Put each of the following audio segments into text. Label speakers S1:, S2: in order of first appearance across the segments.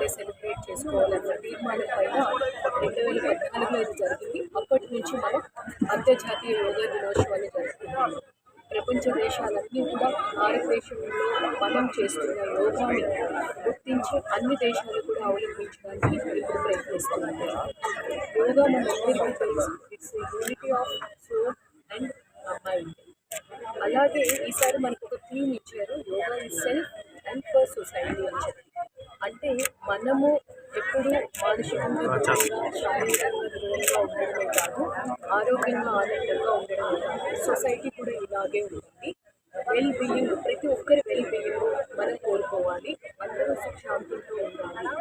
S1: Day celebrate చేసుకోవాలన్న తీర్మానం పైన రెండు వేల పద్నాలుగులో ఇది జరిగింది. అప్పటి నుంచి మనం అంతర్జాతీయ యోగా దినోత్సవాన్ని జరుపుకుంటున్నాం. ప్రపంచ దేశాలన్నీ కూడా భారతదేశంలో మనం చేస్తున్న యోగాని గుర్తించి అన్ని దేశాలు కూడా అవలంబించడానికి ఇప్పుడు ప్రయత్నిస్తున్నాం యోగా మనందరికీ తెలుసు. It's unity of soul and mind అలాగే ఈసారి మనకు ఒక థీమ్ ఇచ్చారు. For self and for society అని చెప్పి. అంటే మనము ఎప్పుడు మానసికంగా శారీరకంగా ఉండడమే కాదు ఆరోగ్యంగా ఆనందంగా ఉండడం సొసైటీ కూడా ఇలాగే ఉంటుంది వెల్ బీయింగ్ ప్రతి ఒక్కరి వెల్ బీయింగ్ మనం కోరుకోవాలి అందరూ సుఖశాంతులతో ఉండాలి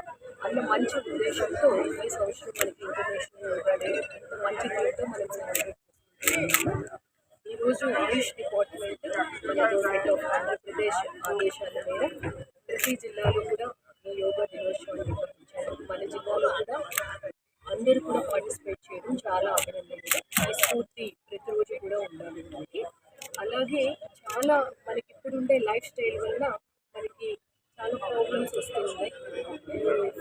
S1: అన్న మంచి ఉద్దేశంతో ఈ సంవత్సరం మనకి ఇంటర్నేషనల్ యోగా డే మంచి డేతో మనం సెలబ్రేట్ ఈరోజు ఆయుష్ డిపార్ట్మెంట్ మన గవర్నమెంట్ ఆఫ్ ఆంధ్రప్రదేశ్ ఆదేశాల మేర ప్రతి జిల్లాలో కూడా ఈ యోగా దినోత్సవాన్ని నిర్వహించారు మన జిల్లాలో కూడా అందరూ కూడా పార్టిసిపేట్ చేయడం చాలా అభినందనీయం ఈ స్ఫూర్తి ప్రతిరోజు కూడా ఉండాలి మనకి. అలాగే చాలా మనకి ఇప్పుడుండే లైఫ్ స్టైల్ వల్ల మనకి చాలా ప్రాబ్లమ్స్ వస్తూ ఉన్నాయి.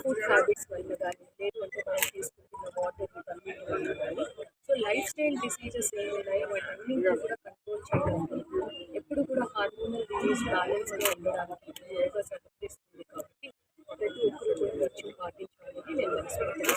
S1: ఫుడ్ హ్యాబిట్స్ వల్ల కానీ లేదు అంటే మనం తీసుకుంటున్న వాటర్ కానీ. సో లైఫ్ స్టైల్ డిసీజెస్ ఏమున్నాయో వాటన్నింటినీ కూడా కంట్రోల్ చేయడానికి టీచర్స్ గార్డెన్స్ అనే ఉంది దాదాపు సర్టిఫికేట్ ఉంది కాబట్టి ప్రతి ఒక్కరు కూడా వచ్చి పాటించాలని నేను మనస్ఫూర్తిగా